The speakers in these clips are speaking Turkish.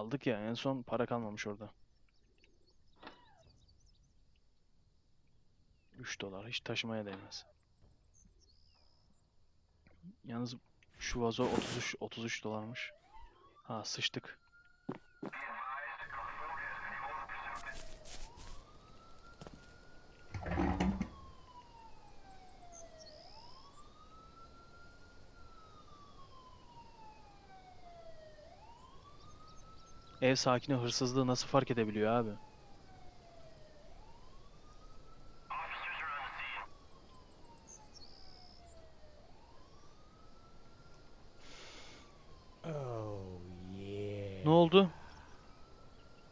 Aldık ya en son para kalmamış orada. 3 dolar hiç taşımaya değmez. Yalnız şu vazo 33 33 dolarmış. Ha sıçtık. Ev sakini hırsızlığı nasıl fark edebiliyor abi? Ne oldu?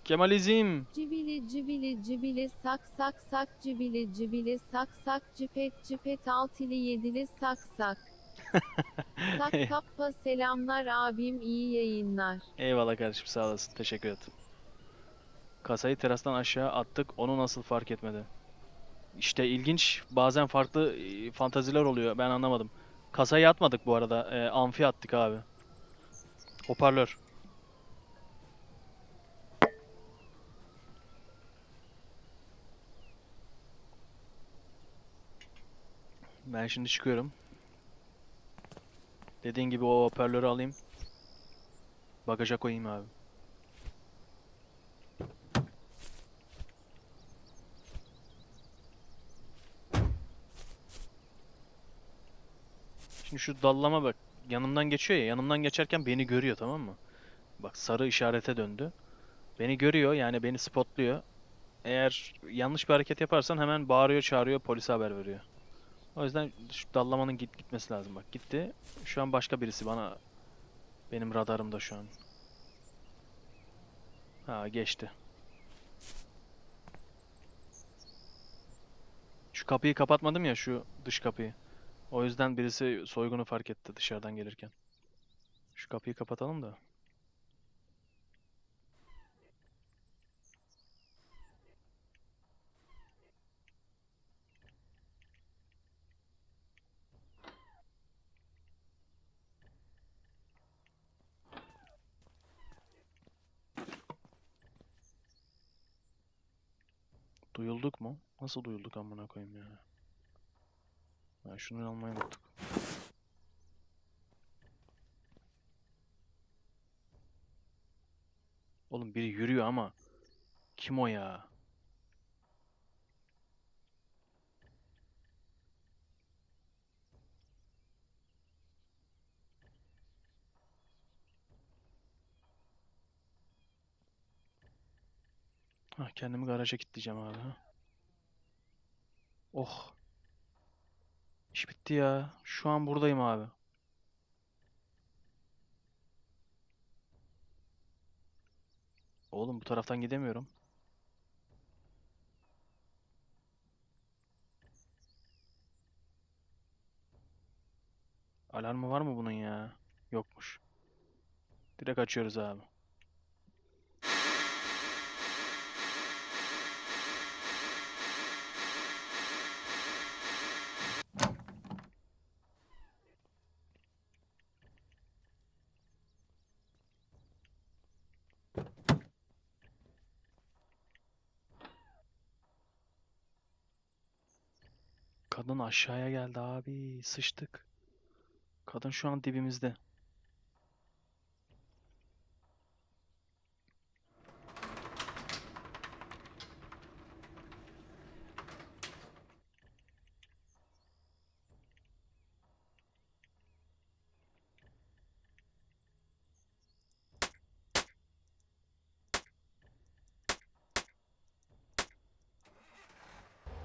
Kemalizm. Cibili cibili cibili sak sak sak cibili cibili sak sak cipet cipet altili yedili sak sak. Sak kappa selamlar abim iyi yayınlar. Eyvallah kardeşim sağ olasın. Teşekkür ederim. Kasayı terastan aşağı attık. Onu nasıl fark etmedi? İşte ilginç. Bazen farklı e, fantaziler oluyor. Ben anlamadım. Kasayı atmadık bu arada. E, amfi attık abi. Hoparlör. Ben şimdi çıkıyorum. Dediğin gibi o hoparlörü alayım. Bagaja koyayım abi. Şimdi şu dallama bak. Yanımdan geçiyor ya. Yanımdan geçerken beni görüyor tamam mı? Bak sarı işarete döndü. Beni görüyor yani beni spotluyor. Eğer yanlış bir hareket yaparsan hemen bağırıyor çağırıyor polise haber veriyor. O yüzden şu dallamanın git gitmesi lazım bak. Gitti. Şu an başka birisi bana benim radarımda şu an. Ha geçti. Şu kapıyı kapatmadım ya şu dış kapıyı. O yüzden birisi soygunu fark etti dışarıdan gelirken. Şu kapıyı kapatalım da. Duyulduk mu? Nasıl duyulduk amına koyayım ya? Ha, şunu almayı unuttuk. Oğlum biri yürüyor ama kim o ya? Ha, kendimi garaja kilitleyeceğim abi. Ha. Oh. İş bitti ya. Şu an buradayım abi. Oğlum bu taraftan gidemiyorum. Alarmı var mı bunun ya? Yokmuş. Direkt açıyoruz abi. Kadın aşağıya geldi abi. Sıçtık. Kadın şu an dibimizde.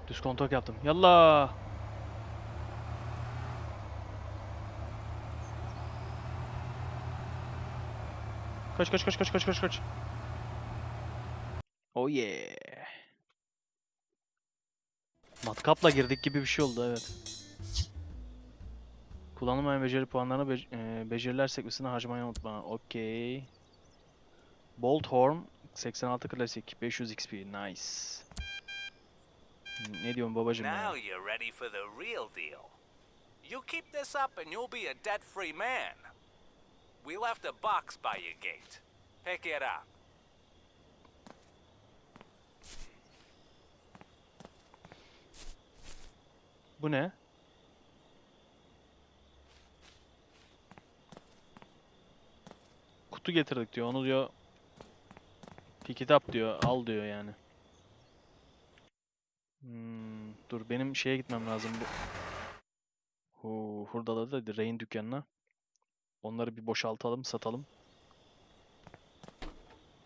Düz kontak yaptım. Yallah. Kaç kaç kaç kaç kaç kaç kaç. Oh yeah. Matkapla girdik gibi bir şey oldu evet. Kullanılmayan beceri puanlarını bec e, beceriler sekmesine harcamayı unutma. Okey. Bolt Horn 86 klasik 500 XP nice. Ne diyorsun babacım ya? Now you're ready for the real deal. You keep this up and you'll be a debt free man. We left a box by your gate. Pick it up. Bu ne? Kutu getirdik diyor. Onu diyor pick it up diyor. Al diyor yani. Hmm, dur benim şeye gitmem lazım. Bu. Oo, hurdaları da Rain dükkanına. Onları bir boşaltalım, satalım.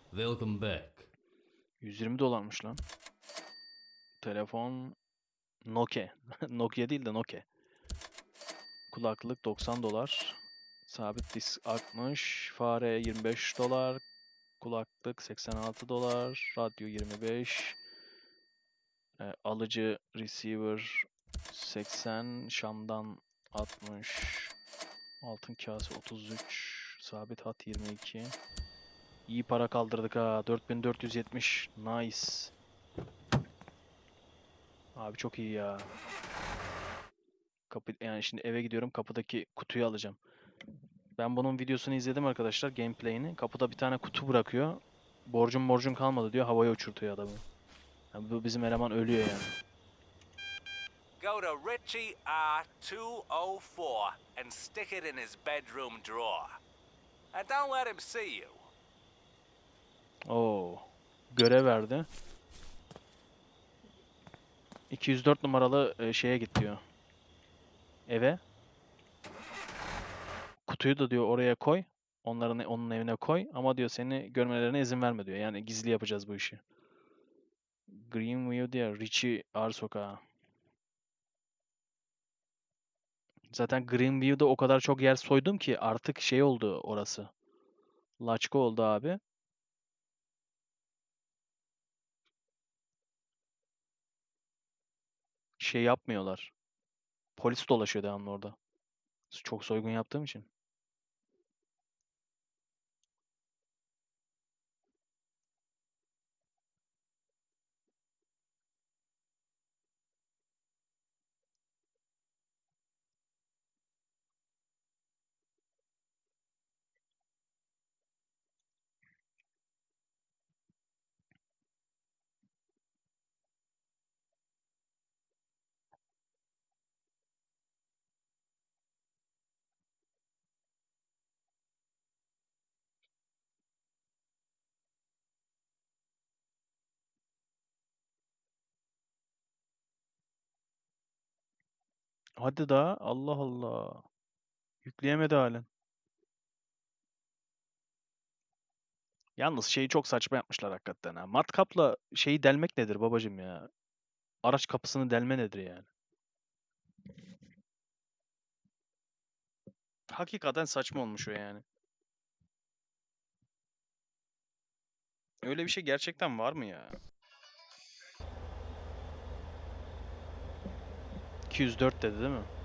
Welcome back. 120 dolarmış lan. Telefon Nokia. Nokia değil de Nokia. Kulaklık 90 dolar. Sabit disk 60. Fare 25 dolar. Kulaklık 86 dolar. Radyo 25. E, alıcı receiver 80. Şam'dan 60. Altın kase 33. Sabit hat 22. İyi para kaldırdık ha. 4470. Nice. Abi çok iyi ya. Kapı yani şimdi eve gidiyorum kapıdaki kutuyu alacağım. Ben bunun videosunu izledim arkadaşlar gameplay'ini. Kapıda bir tane kutu bırakıyor. Borcun borcun kalmadı diyor. Havaya uçurtuyor adamı. Yani bu bizim eleman ölüyor yani. Go to Richie R204 and stick it in his bedroom drawer. And don't let him see you. Oo. Görev verdi. 204 numaralı e, şeye git diyor. Eve. Kutuyu da diyor oraya koy. Onların onun evine koy ama diyor seni görmelerine izin verme diyor. Yani gizli yapacağız bu işi. Greenview diye Richie R sokağı. Zaten Greenview'da o kadar çok yer soydum ki artık şey oldu orası. Laçka oldu abi. şey yapmıyorlar. Polis dolaşıyor devamlı orada. Çok soygun yaptığım için. Hadi daha. Allah Allah. Yükleyemedi halen. Yalnız şeyi çok saçma yapmışlar hakikaten ha. Matkapla şeyi delmek nedir babacım ya? Araç kapısını delme nedir yani? Hakikaten saçma olmuş o yani. Öyle bir şey gerçekten var mı ya? 204 dedi değil mi?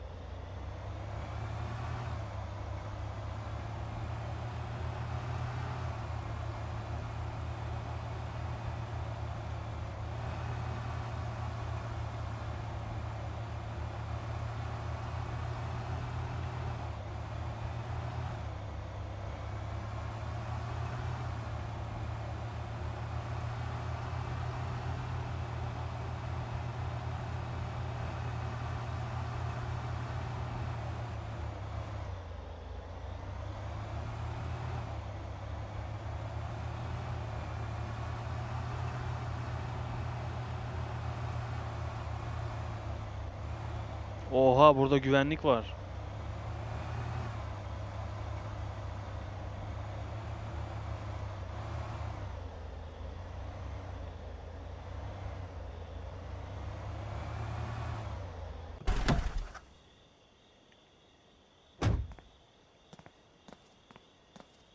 Oha burada güvenlik var.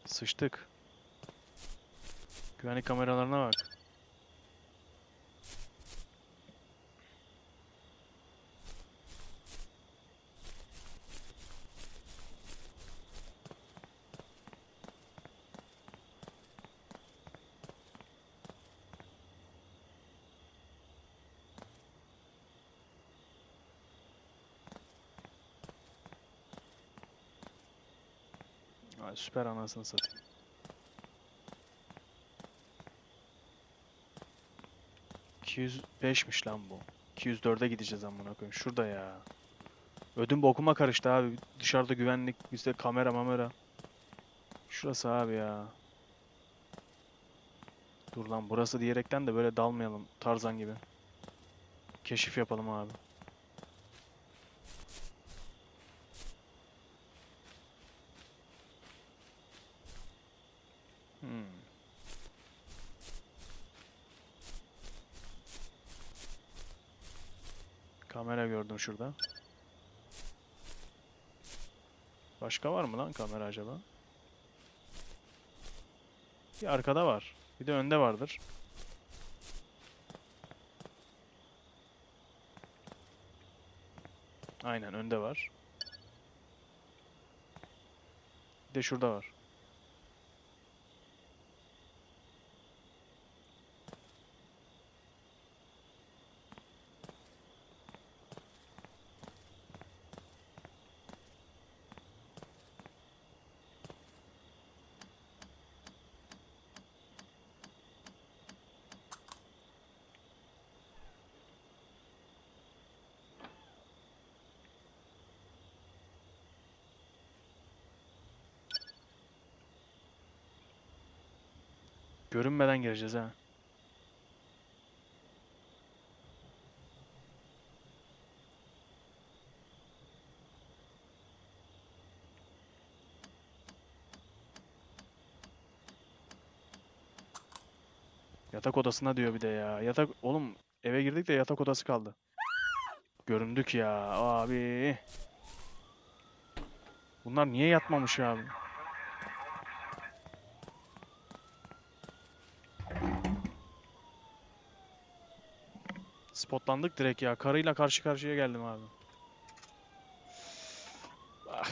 Sıçtık. Güvenlik kameralarına bak. Süper anasını satayım. ...205'miş lan bu. 204'e gideceğiz amına koyayım. Şurada ya. Ödüm bokuma karıştı abi. Dışarıda güvenlik, bizde kamera mamera. Şurası abi ya. Dur lan burası diyerekten de böyle dalmayalım Tarzan gibi. Keşif yapalım abi. Hmm. Kamera gördüm şurada. Başka var mı lan kamera acaba? Bir arkada var. Bir de önde vardır. Aynen önde var. Bir de şurada var. Görünmeden gireceğiz ha. Yatak odasına diyor bir de ya. Yatak oğlum eve girdik de yatak odası kaldı. Göründük ya abi. Bunlar niye yatmamış abi? Spotlandık direkt ya. Karıyla karşı karşıya geldim abi. Ah.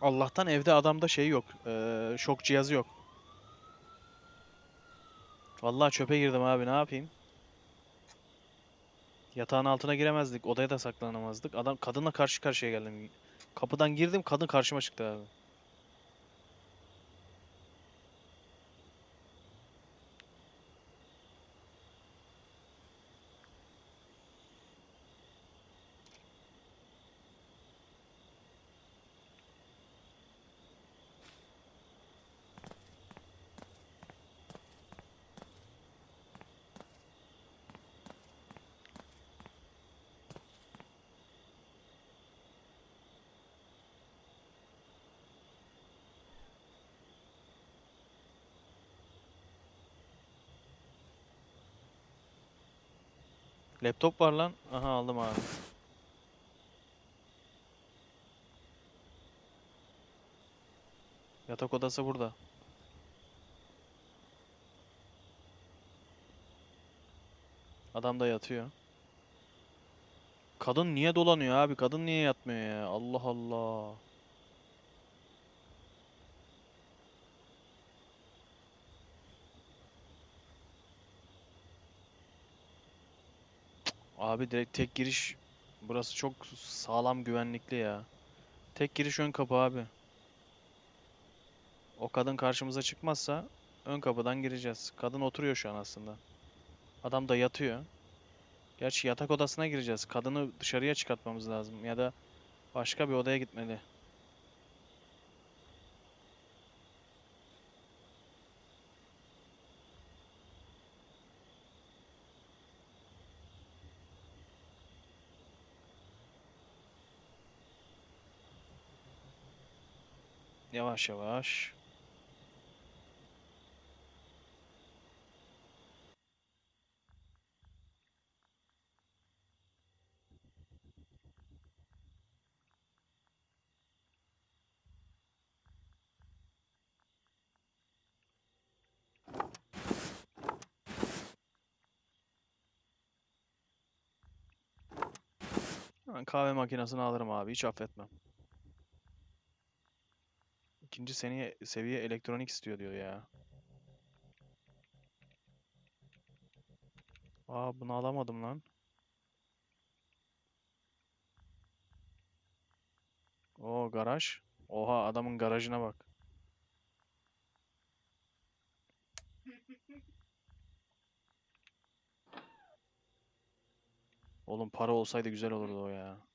Allah'tan evde adamda şey yok. eee, şok cihazı yok. Vallahi çöpe girdim abi ne yapayım? Yatağın altına giremezdik. Odaya da saklanamazdık. Adam kadınla karşı karşıya geldim. Kapıdan girdim kadın karşıma çıktı abi. Laptop var lan. Aha aldım abi. Yatak odası burada. Adam da yatıyor. Kadın niye dolanıyor abi? Kadın niye yatmıyor ya? Allah Allah. Abi direkt tek giriş burası çok sağlam güvenlikli ya. Tek giriş ön kapı abi. O kadın karşımıza çıkmazsa ön kapıdan gireceğiz. Kadın oturuyor şu an aslında. Adam da yatıyor. Gerçi yatak odasına gireceğiz. Kadını dışarıya çıkartmamız lazım ya da başka bir odaya gitmeli. Yavaş yavaş. Hemen kahve makinesini alırım abi. Hiç affetmem. İkinci seviye, seviye elektronik istiyor diyor ya. Aa bunu alamadım lan. O garaj. Oha adamın garajına bak. Oğlum para olsaydı güzel olurdu o ya.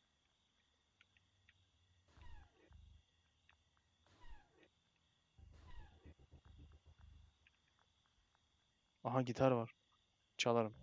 Aha gitar var. Çalarım.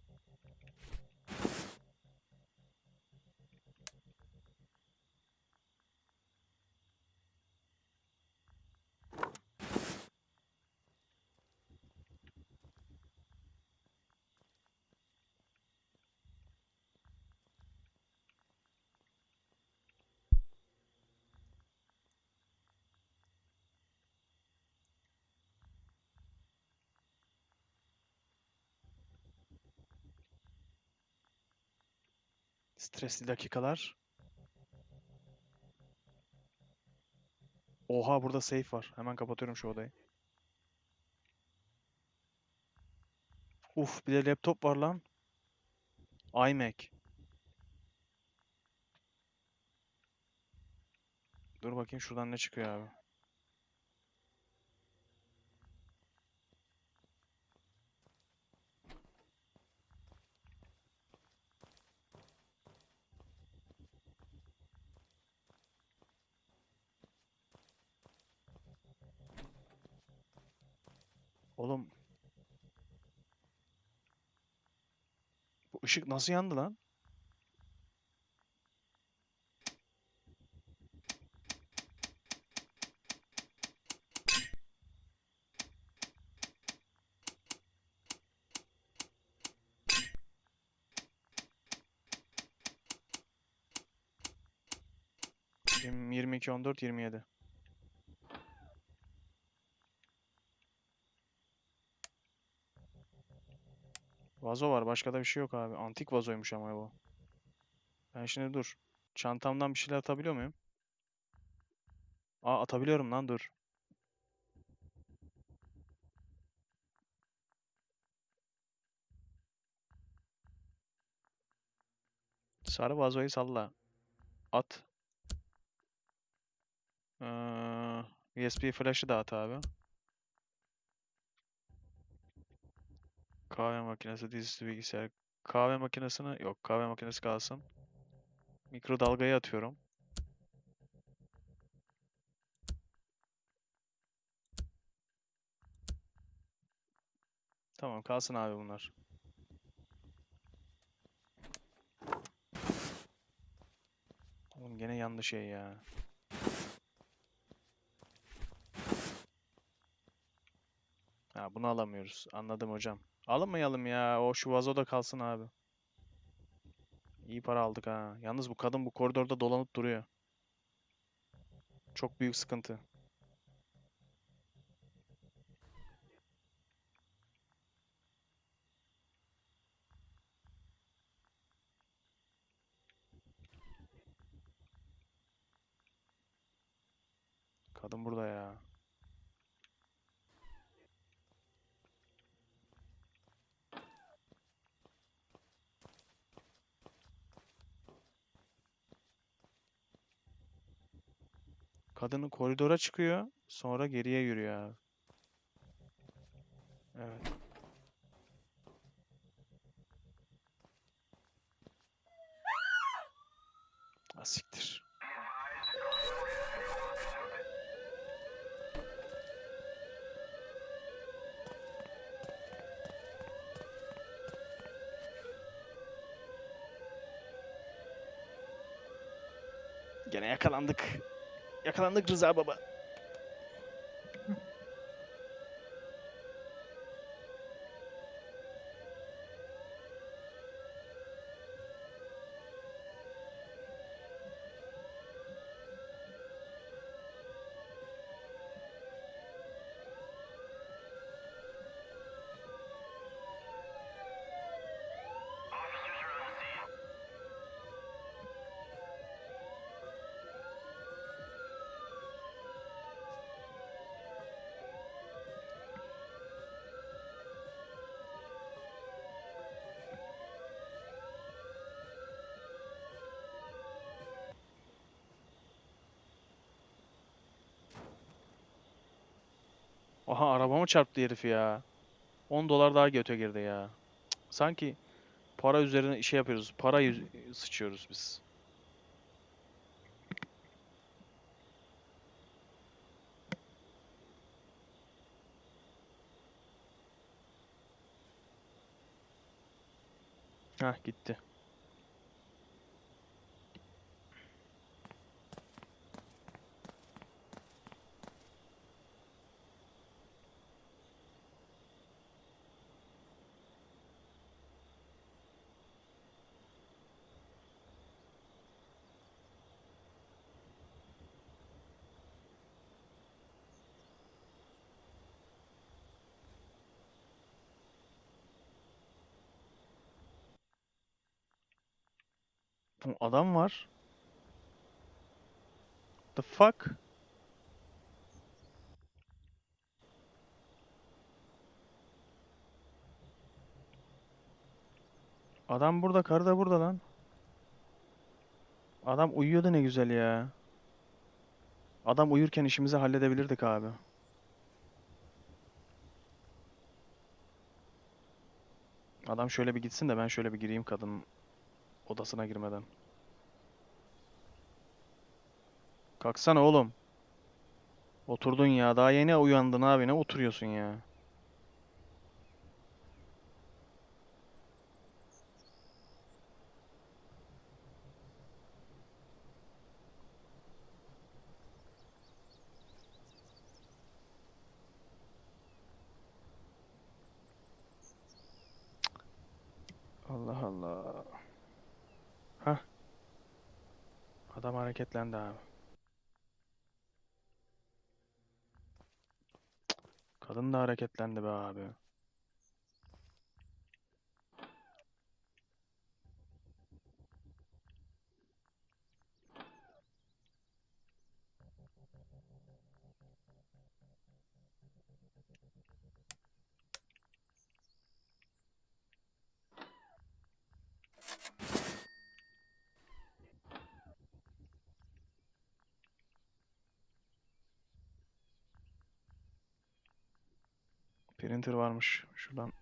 Stresli dakikalar. Oha burada safe var. Hemen kapatıyorum şu odayı. Uf bir de laptop var lan. iMac. Dur bakayım şuradan ne çıkıyor abi. Oğlum. Bu ışık nasıl yandı lan? Yirmi- 22 14 27. Vazo var. Başka da bir şey yok abi. Antik vazoymuş ama bu. Ben şimdi dur. Çantamdan bir şeyler atabiliyor muyum? Aa atabiliyorum lan dur. Sarı vazoyu salla. At. Ee, USB flash'ı da at abi. Kahve makinesi, dizüstü bilgisayar. Kahve makinesini yok. Kahve makinesi kalsın. Mikrodalgayı atıyorum. Tamam kalsın abi bunlar. Oğlum gene yanlış şey ya. Ha bunu alamıyoruz. Anladım hocam. Alınmayalım ya. O şu vazo da kalsın abi. İyi para aldık ha. Yalnız bu kadın bu koridorda dolanıp duruyor. Çok büyük sıkıntı. Kadın burada ya. Kadının koridora çıkıyor, sonra geriye yürüyor abi. Evet. Ha siktir. Gene yakalandık. Yakalandık Rıza baba. Aha arabama çarptı herif ya. 10 dolar daha göte girdi ya. Sanki para üzerine şey yapıyoruz. Para sıçıyoruz biz. Hah gitti. Adam var. The fuck? Adam burada, karı da burada lan. Adam uyuyordu ne güzel ya. Adam uyurken işimizi halledebilirdik abi. Adam şöyle bir gitsin de ben şöyle bir gireyim kadının odasına girmeden. Kalksana oğlum. Oturdun ya. Daha yeni uyandın abi. Ne oturuyorsun ya? Allah Allah. Hah. Adam hareketlendi abi. Kadın da hareketlendi be abi. Printer varmış. Şuradan.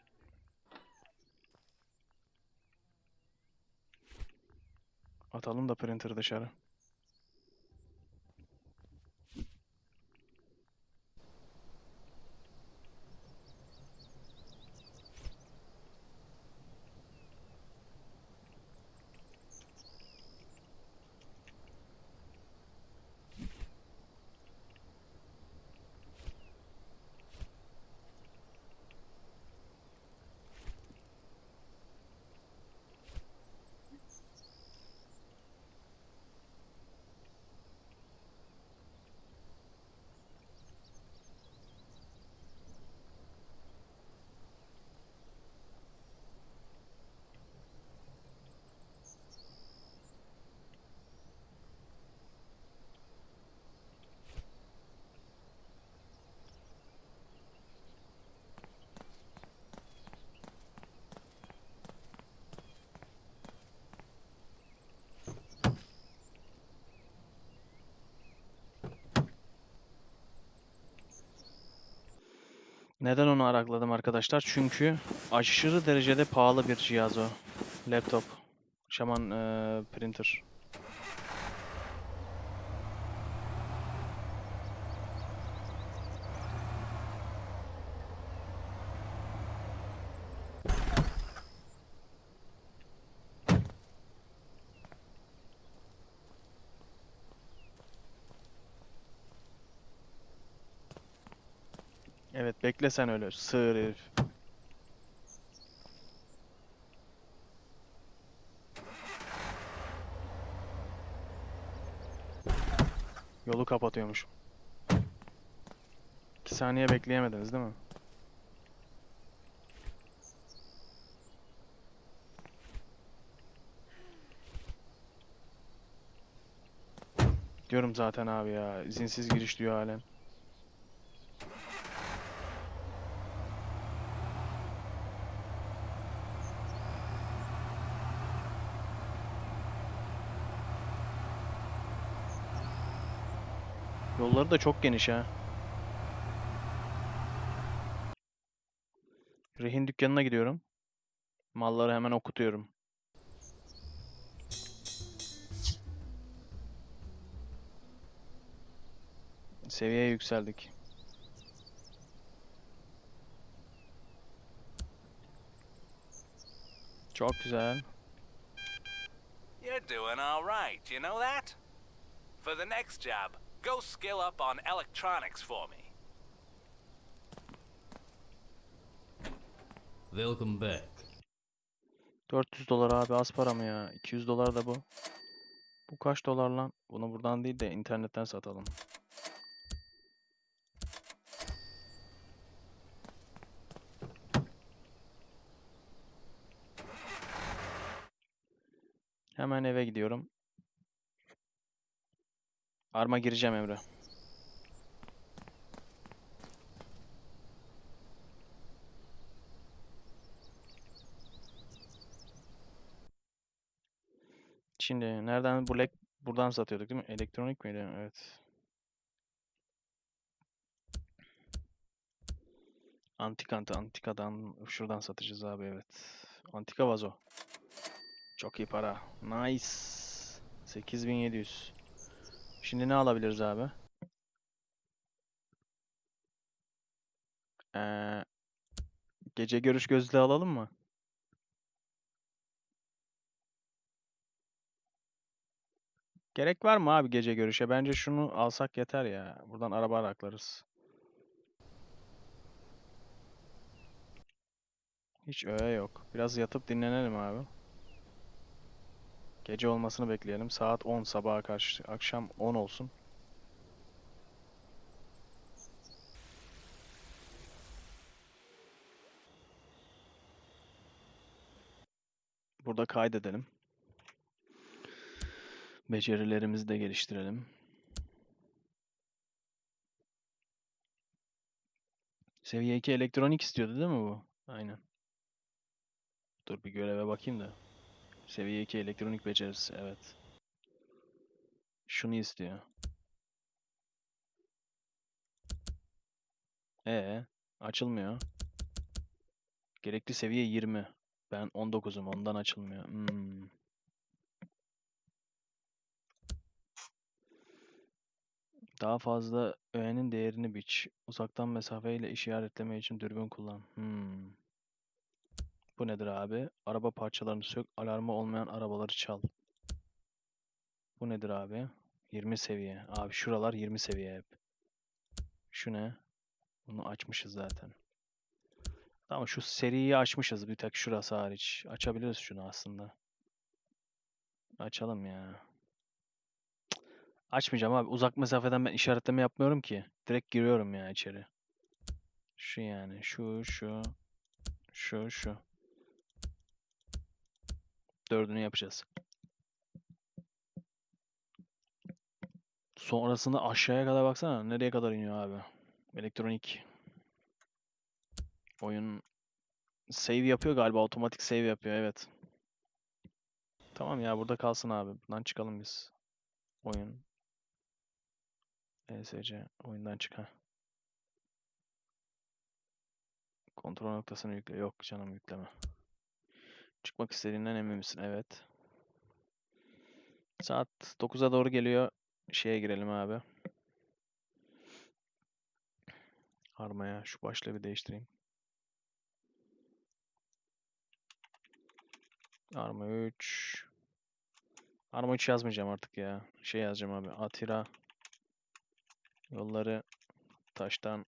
Atalım da printer dışarı. Neden onu arakladım arkadaşlar? Çünkü aşırı derecede pahalı bir cihaz o. Laptop. Şaman eee, printer. Evet bekle sen öyle sığır herif. Yolu kapatıyormuş. 2 saniye bekleyemediniz değil mi? Diyorum zaten abi ya. izinsiz giriş diyor halen. Da çok geniş ha. Rehin dükkanına gidiyorum. Malları hemen okutuyorum. Seviyeye yükseldik. Çok güzel. You're doing all right, you know that? For the next job, go skill up on electronics for me. Welcome back. 400 dolar abi az para mı ya? 200 dolar da bu. Bu kaç dolar lan? Bunu buradan değil de internetten satalım. Hemen eve gidiyorum. Arma gireceğim Emre. Şimdi nereden bu lek buradan satıyorduk değil mi? Elektronik miydi? Evet. Antik anti antikadan şuradan satacağız abi evet. Antika vazo. Çok iyi para. Nice. 8700. Şimdi ne alabiliriz abi? Ee, gece görüş gözlüğü alalım mı? Gerek var mı abi gece görüşe? Bence şunu alsak yeter ya. Buradan araba araklarız. Hiç öğe yok. Biraz yatıp dinlenelim abi. Gece olmasını bekleyelim. Saat 10 sabaha karşı. Akşam 10 olsun. Burada kaydedelim. Becerilerimizi de geliştirelim. Seviye 2 elektronik istiyordu değil mi bu? Aynen. Dur bir göreve bakayım da. Seviye 2 elektronik becerisi. Evet. Şunu istiyor. Ee, açılmıyor. Gerekli seviye 20. Ben 19'um. Ondan açılmıyor. Hmm. Daha fazla öğenin değerini biç. Uzaktan mesafeyle işaretleme için dürbün kullan. Hmm. Bu nedir abi? Araba parçalarını sök, alarmı olmayan arabaları çal. Bu nedir abi? 20 seviye. Abi şuralar 20 seviye hep. Şu ne? Bunu açmışız zaten. Tamam şu seriyi açmışız bir tek şurası hariç. Açabiliriz şunu aslında. Açalım ya. Açmayacağım abi. Uzak mesafeden ben işaretleme yapmıyorum ki. Direkt giriyorum ya içeri. Şu yani. Şu, şu. Şu, şu. Dördünü yapacağız. Sonrasında aşağıya kadar baksana. Nereye kadar iniyor abi? Elektronik. Oyun save yapıyor galiba. Otomatik save yapıyor. Evet. Tamam ya burada kalsın abi. Buradan çıkalım biz. Oyun. ESC. Oyundan çık ha. Kontrol noktasını yükle. Yok canım yükleme. Çıkmak istediğinden emin misin? Evet. Saat 9'a doğru geliyor. Şeye girelim abi. Armaya şu başlığı bir değiştireyim. Arma 3. Arma 3 yazmayacağım artık ya. Şey yazacağım abi. Atira yolları taştan